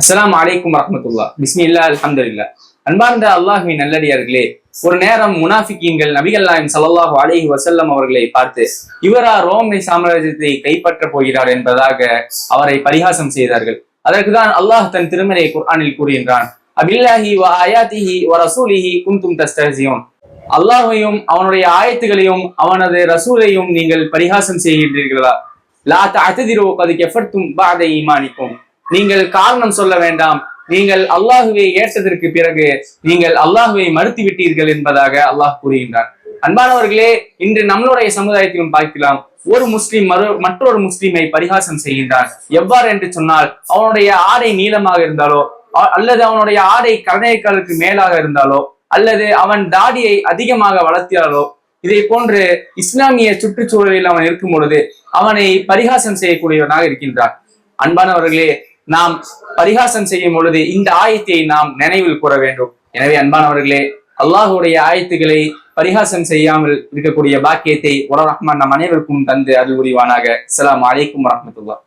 அஸ்லாம் அலைக்கும் வரமத்துல்லா பிஸ்மில்லா அலமதுல்லா அன்பார்ந்த அல்லாஹ்வின் நல்லடியார்களே ஒரு நேரம் முனாஃபிக்கீன்கள் நபிகள் நாயம் ஸல்லல்லாஹு அலைஹி வஸல்லம் அவர்களை பார்த்து இவரா ரோமை சாம்ராஜ்யத்தை கைப்பற்றப் போகிறார் என்பதாக அவரை பரிகாசம் செய்தார்கள். அதற்குதான் அல்லாஹ் தன் திருமலை குர்ஆனில் கூறுகின்றான். அபில்லாஹி வ அயாத்திஹி வ ரசூலிஹி குந்தும் தஸ்தஹ்சியூன் அல்லாஹையும் அவனுடைய ஆயத்துகளையும் அவனது ரசூலையும் நீங்கள் பரிகாசம் செய்கின்றீர்களா? லா தஅததிரு கது கெஃபர்த்தும் பாத ஈமானிக்கும். நீங்கள் காரணம் சொல்ல வேண்டாம். நீங்கள் அல்லாஹுவை ஏற்றதற்கு பிறகு நீங்கள் அல்லாஹுவை மறுத்து விட்டீர்கள் என்பதாக அல்லாஹ் கூறுகின்றார். அன்பானவர்களே இன்று நம்மளுடைய சமுதாயத்திலும் பார்க்கலாம் ஒரு முஸ்லிம் மறு மற்றொரு முஸ்லீமை பரிகாசம் செய்கின்றான். எவ்வாறு என்று சொன்னால் அவனுடைய ஆடை நீளமாக இருந்தாலோ அல்லது அவனுடைய ஆடை கணையக்காலுக்கு மேலாக இருந்தாலோ அல்லது அவன் தாடியை அதிகமாக வளர்த்தியாலோ இதை போன்று இஸ்லாமிய சுற்றுச்சூழலில் அவன் இருக்கும் பொழுது அவனை பரிகாசம் செய்யக்கூடியவனாக இருக்கின்றான். அன்பானவர்களே நாம் பரிகாசம் செய்யும் பொழுது இந்த ஆயத்தை நாம் நினைவில் கூற வேண்டும். எனவே அன்பானவர்களே அல்லாஹுடைய ஆயத்துக்களை பரிகாசம் செய்யாமல் இருக்கக்கூடிய பாக்கியத்தை உலக ரஹ்மான் நம் அனைவருக்கும் தந்து அருள் புரிவானாக. அஸ்ஸலாமு அலைக்கும் வரஹ்மத்துல்லாஹ்.